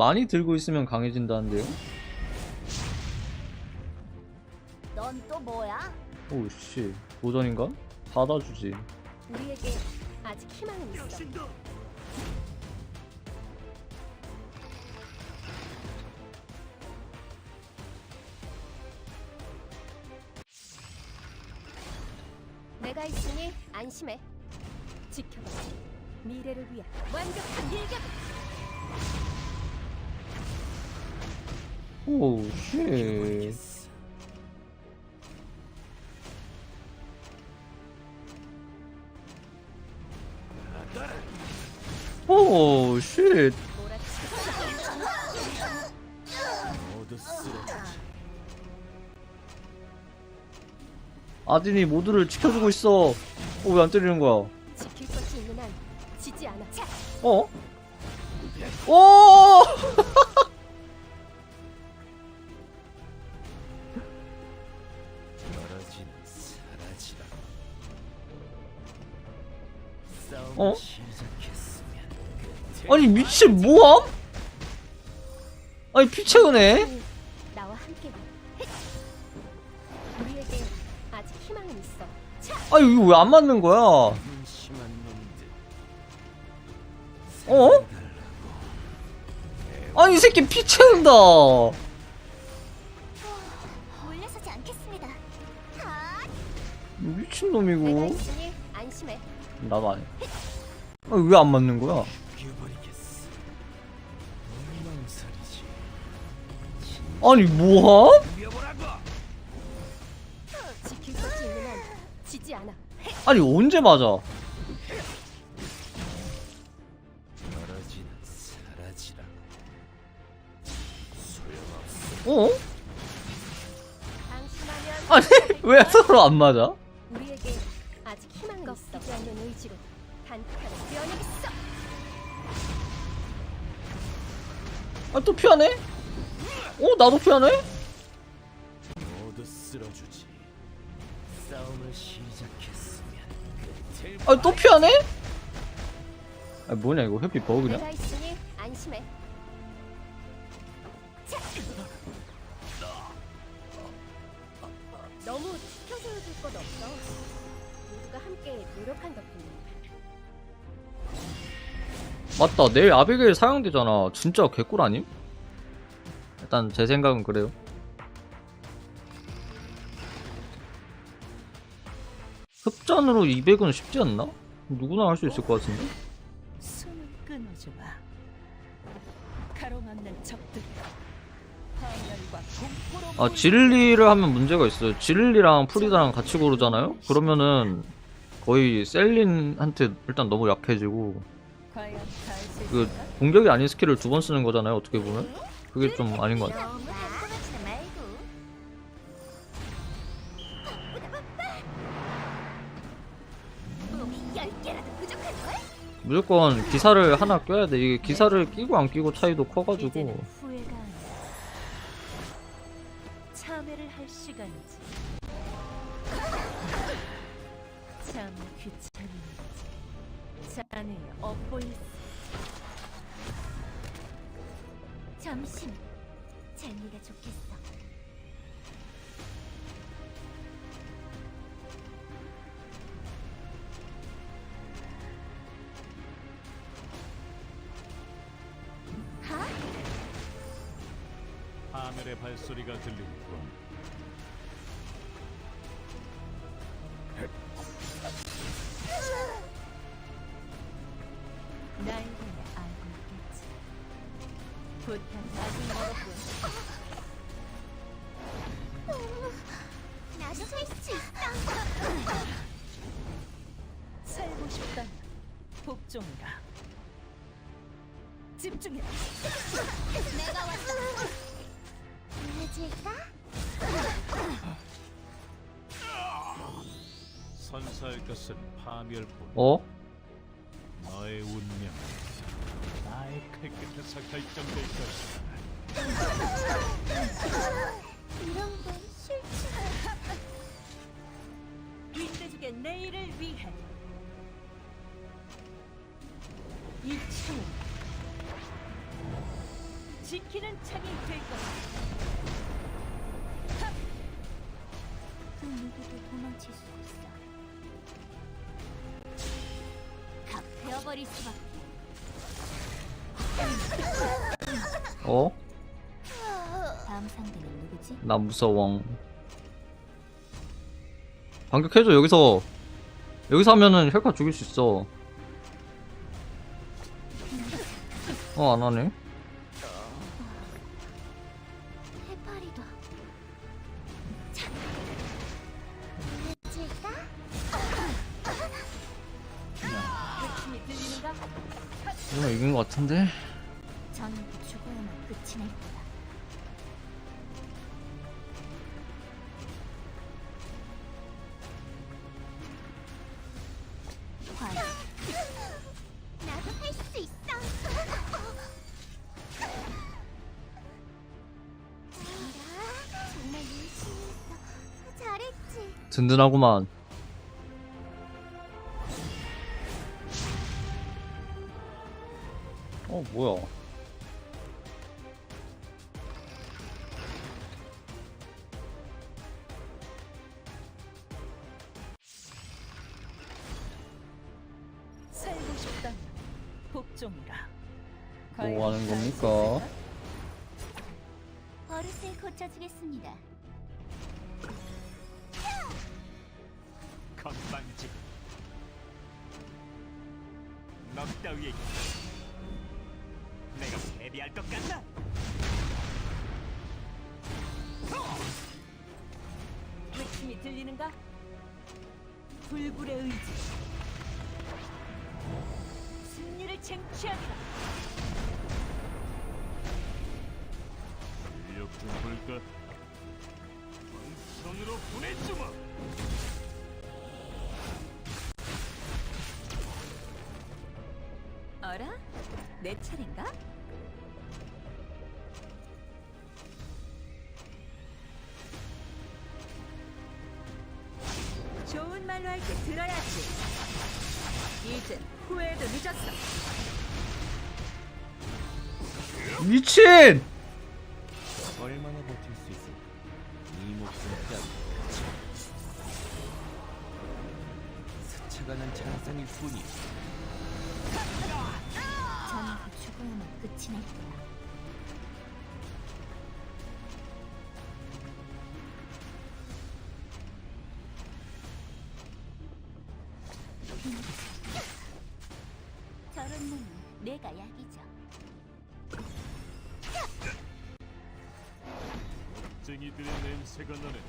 많이 들고 있으면 강해진다는데요? 넌 또 뭐야? 오씨 도전인가? 받아주지 우리에게 아직 희망은 있어. 내가 있으니 안심해. 지켜봐. 미래를 위한 완벽한 일격. 오씨 몰아치고 모두 쓰러져. 아딘이 모두를 지켜주고 있어 어왜안 때리는 거야 지킬 것이 있는 한 지지 않아. 자, 어? 오! 어? 아니 미친 뭐함? 아니 피 채우네? 나와 함께 가. 우리에게 아직 희망은 있어. 자, 아니 이거 왜 안 맞는 거야? 어? 아니 이 새끼 피 채운다 미친놈이고 있으니 안심해. 나도 안해 아니 왜안 맞는 거야? 죽여버리겠어. 엉망살이지. 아니 뭐함? 죽여보라고. 지킬 것이 있는 한 지지 않아. 아니 언제 맞아? 떨어지는 사라지라. 소용없어. 어? 방심하면 아니 왜 서로 안 맞아? 우리에게 아직 희망은 꺾이지 않는 의지로 단칼에 뛰어내겠어. 아 또 피하네? 어 나도 피하네? 모두 쓸어주지. 싸움을 시작했으면 끝을 아 또 피하네? 아 뭐냐 이거 회피 버그냐? 내가 있으니 안심해. 것 없어. 모두가 함께 노력한 덕분이야. 맞다 내일 아비게일 사용되잖아 진짜 개꿀 아님? 일단 제 생각은 그래요 흡전으로 200은 쉽지 않나? 누구나 할 수 있을 것 같은데 숨을 끊어주마. 가로막는 적들. 아 진리를 하면 문제가 있어요 진리랑 프리다랑 같이 고르잖아요? 그러면은 거의 셀린한테 일단 너무 약해지고 그? 공격이 아닌 스킬을 두 번 쓰는 거잖아요 어떻게 보면 그게 좀 아닌 것 같아 너무 달콤하지는 말고. 몸이 열 개라도 부족할걸? 무조건 기사를 하나 껴야 돼 이게 기사를 끼고 안 끼고 차이도 커가지고 참회를 할 시간이지. 참 귀찮은 일이지. 자네의 업보일 점심 재미가 좋겠어. 하늘의 발소리가 들리는군. 날 대해 알고 있겠지. 부탁 아직 멀었군. 나도 할수 있어. 살고 싶다. 복종이라. 집중해. 내가 왔다. 해줄까? 선사할 것은 파멸뿐. 어? 너의 운명 나의 칼끝에서 결정될 것이다. 이런 건 싫지. 윈드족의 내일을 위해 이 춤은 지키는 창이 될. 그 누구도 도망칠 수 없어. 다 베어버릴 수밖에. 어? 다음 상대는 누구지? 나 무서워. 반격해줘 여기서 여기서 하면은 헬카 죽일 수 있어. 어 안 하네. 이러면 이긴 것 같은데. 저는 죽어야만 끝이 날. 화이. 나도 할 수 있어. 정말 열심히 했어. 잘했지. 든든하구만. 복종이라. 뭐 하는 겁니까? 버릇을 고쳐주겠습니다. 건방지. 너 따위에게 내가 패배할 것 같나? 외침이 들리는가? 불굴의 의지. 승리를 쟁취하리라. 실력 좀 볼까? 손으로 보내주마. 어라? 내 차례인가? 좋은 말로 할 때 들어야지. 이젠 후회도 늦었어. 미친! 얼마나 버틸 수 있을까? 이 목숨 빼앗고 스쳐가는 잔상일 뿐이 저는 죽어야만 끝이 날 거야. 쟁이들의 냄새가 나는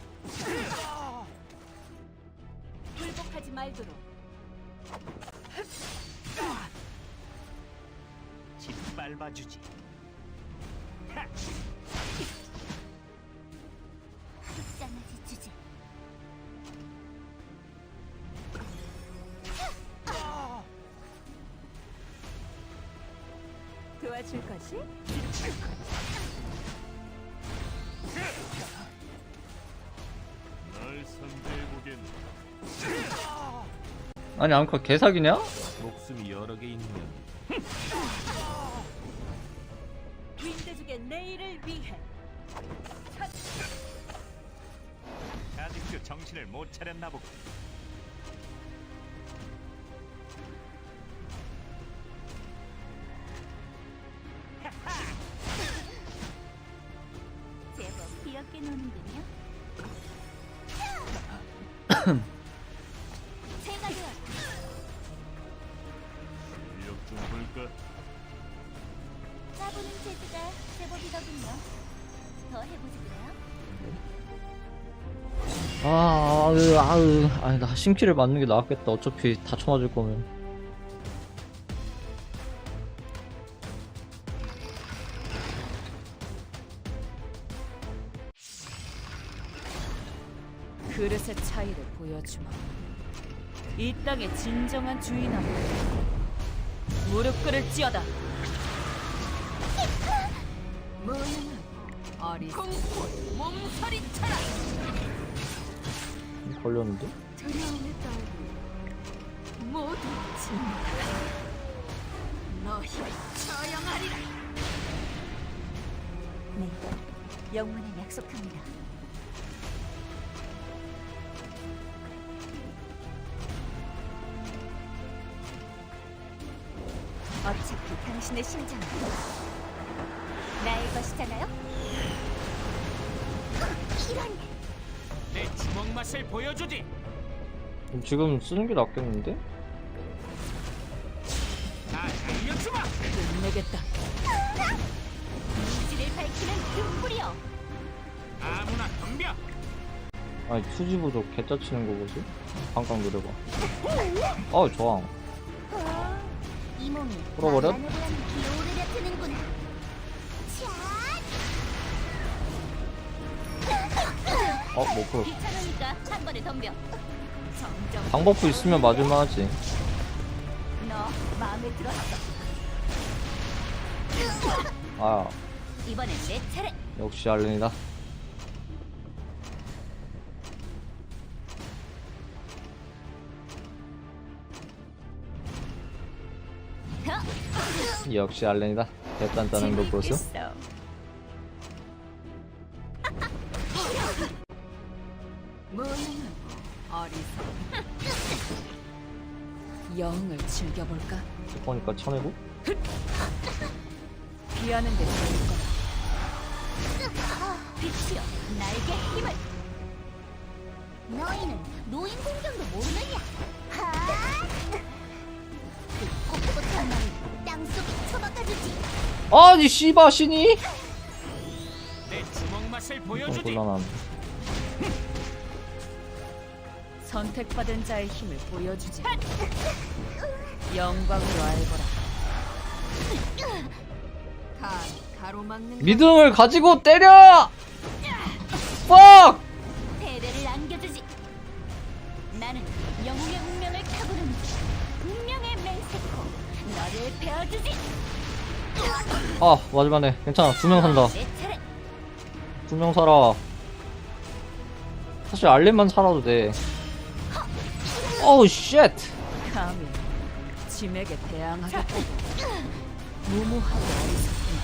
굴복하지 말도록. 짓밟아주지. 흑장아지 주제. 도와줄 것이? 아니 앙카 개사기냐? 목숨이 여러 개 있는 윈드족의 내일을 위해. 아직도 정신을 못 차렸나 보고. 까부는 재주가 제법이더군요. 더 해보지 그래요? 아, 아으, 아으. 아니, 나 심키를 맞는 게 나았겠다. 어차피 다 쳐맞을 거면. 그릇의 차이를 보여주마. 이 땅의 진정한 주인하고 무릎 꿇을 지어다. 걸렸는데? 네, 영문을 약속합니다. 어차피 당신의 심장은 나의 것이잖아요. 이런 내 주먹 맛을 보여주지. 지금 쓰는 게 낫겠는데? 다 알려주마. 끝내겠다. 의지를 밝히는 등불이여. 아무나 덤벼. 아니 투지 부족 개짜 치는 거 보지? 잠깐 노려봐 아 좋아 이 몸이 풀어버려? 말하는 기오르려 트는 어 못 풀었어 귀찮으니까 한 번에 덤벼. 정정. 방법도 있으면 맞을만 하지 너 마음에 들었어. 아 이번엔 내 차례. 역시 알렌이다 역시 알렌이다 개단단한 거 보소 재밌겠어. 무능하고 영을 즐겨볼까? 보니까 쳐내고 비하는 데 좋을 거야. 빛이여, 나에게 힘을. 너희는 노인 공경도 모르느냐? 하! 그 땅속에 처박아주지. 아니 씨바 신이 내 주먹 맛을 좀 보여주지. 곤란한 선택받은 자의 힘을 보여주지. 영광으로 알거라. 가 가로막는 것 믿음을 가지고 때려 뻑 대대를 안겨주지. 나는 영웅의 운명을 타고는 운명의 맹세코. 너를 베어주지. 아 마지막에 괜찮아 두 명 산다 내 차례. 두 명 살아 사실 알렌만 살아도 돼 Oh, 오우 쉣. 감히 짐에게 대항하겠다. 무모하게 어리석구나.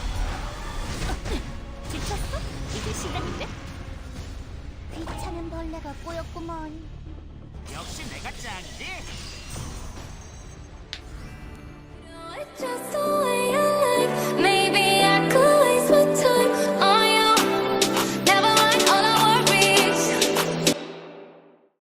지쳤어? 이제 시간인데? 귀찮은 벌레가 꼬였구먼. 역시 내가 짱이지?